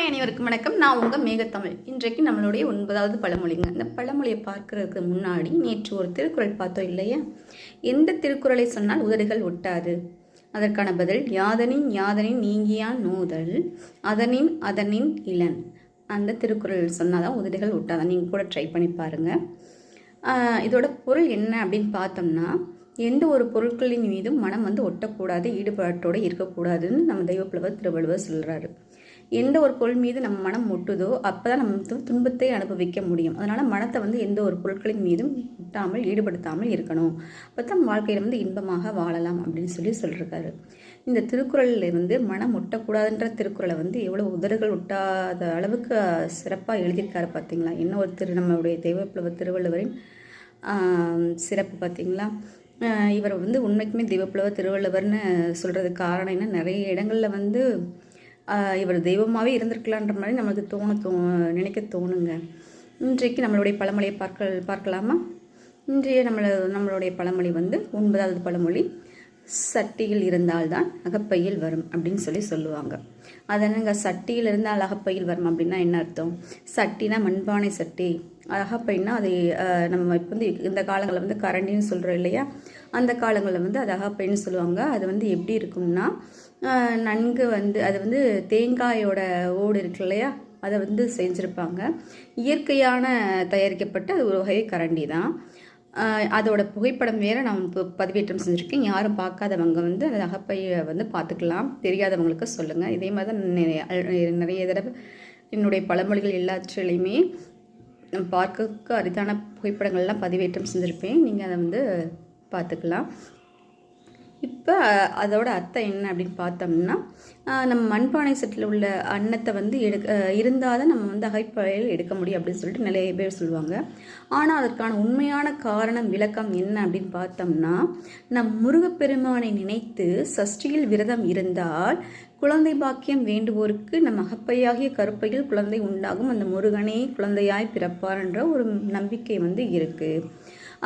Hi அனைவருக்கும் வணக்கம். நான் உங்கள் மேகத்தமிழ். இன்றைக்கு நம்மளுடைய ஒன்பதாவது பழமொழிங்க. இந்த பழமொழியை பார்க்கறதுக்கு முன்னாடி நேற்று ஒரு திருக்குறள் பார்த்தோம் இல்லையா? எந்த திருக்குறளை சொன்னால் உதடுகள் ஒட்டாது? அதற்கான பதில் யாதனின் யாதனின் நீங்கியான் நோதல் அதனின் அதனின் இளன். அந்த திருக்குறள் சொன்னால் தான் உதடுகள் ஒட்டாதான் நீங்கள் கூட ட்ரை பண்ணி பாருங்கள் இதோட பொருள் என்ன அப்படின்னு பார்த்தோம்னா எந்த ஒரு பொருட்களின் மீதும் மனம் வந்து ஒட்டக்கூடாது ஈடுபாட்டோடு இருக்கக்கூடாதுன்னு நம்ம தெய்வப்புலவர் திருவள்ளுவர் சொல்கிறாரு எந்த ஒரு பொருள் மீது நம்ம மனம் முட்டுதோ அப்போ தான் நம்ம துன்பத்தை அனுபவிக்க முடியும். அதனால் மனத்தை வந்து எந்த ஒரு பொருட்களின் மீதும் முட்டாமல் ஈடுபடுத்தாமல் இருக்கணும். அப்போ தான் வாழ்க்கையில் வந்து இன்பமாக வாழலாம் அப்படின்னு சொல்லி சொல்லியிருக்காரு இந்த திருக்குறளில் இருந்து மனம் ஒட்டக்கூடாதுன்ற திருக்குறளை வந்து எவ்வளோ உதடுகள் ஒட்டாத அளவுக்கு சிறப்பாக எழுதியிருக்காரு பார்த்தீங்களா என்ன ஒரு திரு நம்மளுடைய தெய்வப்புலவர் திருவள்ளுவரின் சிறப்பு பார்த்தீங்களா இவர் வந்து உண்மைக்குமே தெய்வப்புலவர் திருவள்ளுவர்னு சொல்கிறதுக்கு காரணம் என்ன? நிறைய இடங்களில் வந்து இவர் தெய்வமாகவே இருந்திருக்கலான்ற மாதிரி நம்மளுக்கு தோண தோ நினைக்க தோணுங்க. இன்றைக்கு நம்மளுடைய பழமொழியை பார்க்க பார்க்கலாமா? இன்றைய நம்மள நம்மளுடைய பழமொழி வந்து ஒன்பதாவது பழமொழி சட்டியில் இருந்தால்தான் அகப்பையில் வரும் அப்படின்னு சொல்லி சொல்லுவாங்க. அது என்னங்க? சட்டியில் இருந்தால் அகப்பையில் வரும் அப்படின்னா என்ன அர்த்தம்? சட்டினா மண்பானை சட்டி. அகப்பைன்னா அது நம்ம இப்போ வந்து இந்த காலங்களில் வந்து கரண்டின்னு சொல்கிறோம் இல்லையா? அந்த காலங்களில் வந்து அது அகப்பைன்னு சொல்லுவாங்க. அது வந்து எப்படி இருக்கும்னா நன்கு வந்து அது வந்து தேங்காயோட ஓடு இருக்கு இல்லையா? அதை வந்து செஞ்சுருப்பாங்க. இயற்கையான தயாரிக்கப்பட்ட அது ஒரு வகை கரண்டி தான். அதோட புகைப்படம் வேறு நான் இப்போ பதிவேற்றம் செஞ்சுருக்கேன். யாரும் பார்க்காதவங்க வந்து அந்த அகப்பையை வந்து பார்த்துக்கலாம். தெரியாதவங்களுக்கு சொல்லுங்கள் இதே மாதிரி தான் நிறைய தடவை என்னுடைய பழமொழிகள் எல்லாற்றிலையுமே பார்க்கறதுக்கு அரிதான புகைப்படங்கள்லாம் பதிவேற்றம் செஞ்சுருப்பேன். நீங்கள் அதை வந்து பார்த்துக்கலாம். இப்போ அதோட அர்த்தம் என்ன அப்படின்னு பார்த்தோம்னா நம்ம மண்பானை செட்டில் உள்ள அன்னத்தை வந்து எடுக்க இருந்தால் தான் நம்ம வந்து அகைப்பழையில் எடுக்க முடியும் அப்படின்னு சொல்லிட்டு நிறைய பேர் சொல்லுவாங்க. ஆனால் அதற்கான உண்மையான காரணம் விளக்கம் என்ன அப்படின்னு பார்த்தோம்னா நம் முருகப்பெருமானை நினைத்து சஷ்டியில் விரதம் இருந்தால் குழந்தை பாக்கியம் வேண்டுவோருக்கு நம் அகப்பையாகிய கருப்பையில் குழந்தை உண்டாகும். அந்த முருகனே குழந்தையாய் பிறப்பார் என்ற ஒரு நம்பிக்கை வந்து இருக்குது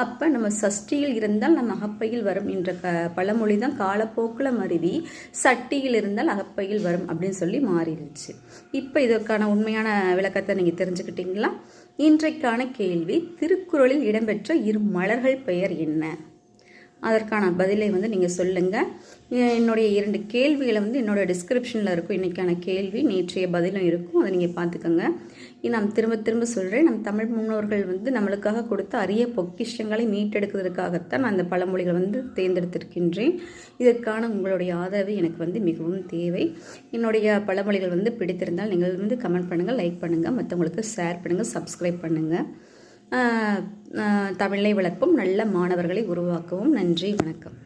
அப்போ நம்ம சஷ்டியில் இருந்தால் நம்ம அகப்பையில் வரும் என்ற க பழமொழி தான் காலப்போக்கில் மருவி சட்டியில் இருந்தால் அகப்பையில் வரும் அப்படின்னு சொல்லி மாறிடுச்சு. இப்போ இதற்கான உண்மையான விளக்கத்தை நீங்கள் தெரிஞ்சுக்கிட்டீங்களா? இன்றைக்கான கேள்வி திருக்குறளில் இடம்பெற்ற இரு மலர்கள் பெயர் என்ன? அதற்கான பதிலை வந்து நீங்கள் சொல்லுங்கள் என்னுடைய இரண்டு கேள்விகளை வந்து என்னோடய டிஸ்கிரிப்ஷனில் இருக்கும். இன்றைக்கான கேள்வி நேற்றைய பதிலும் இருக்கும். அதை நீங்கள் பார்த்துக்கோங்க. நான் திரும்ப திரும்ப சொல்கிறேன் நம் தமிழ் முன்னோர்கள் வந்து நம்மளுக்காக கொடுத்த அரிய பொக்கிஷங்களை மீட்டெடுக்கிறதுக்காகத்தான் நான் அந்த பழமொழிகளை வந்து தேர்ந்தெடுத்திருக்கின்றேன். இதற்கான உங்களுடைய ஆதரவு எனக்கு வந்து மிகவும் தேவை. என்னுடைய பழமொழிகள் வந்து பிடித்திருந்தால் நீங்கள் வந்து கமெண்ட் பண்ணுங்கள் லைக் பண்ணுங்கள் மற்றவங்களுக்கு ஷேர் பண்ணுங்கள் சப்ஸ்கிரைப் பண்ணுங்கள் தமிழை வளர்ப்பும் நல்ல மாணவர்களை உருவாக்கவும். நன்றி வணக்கம்.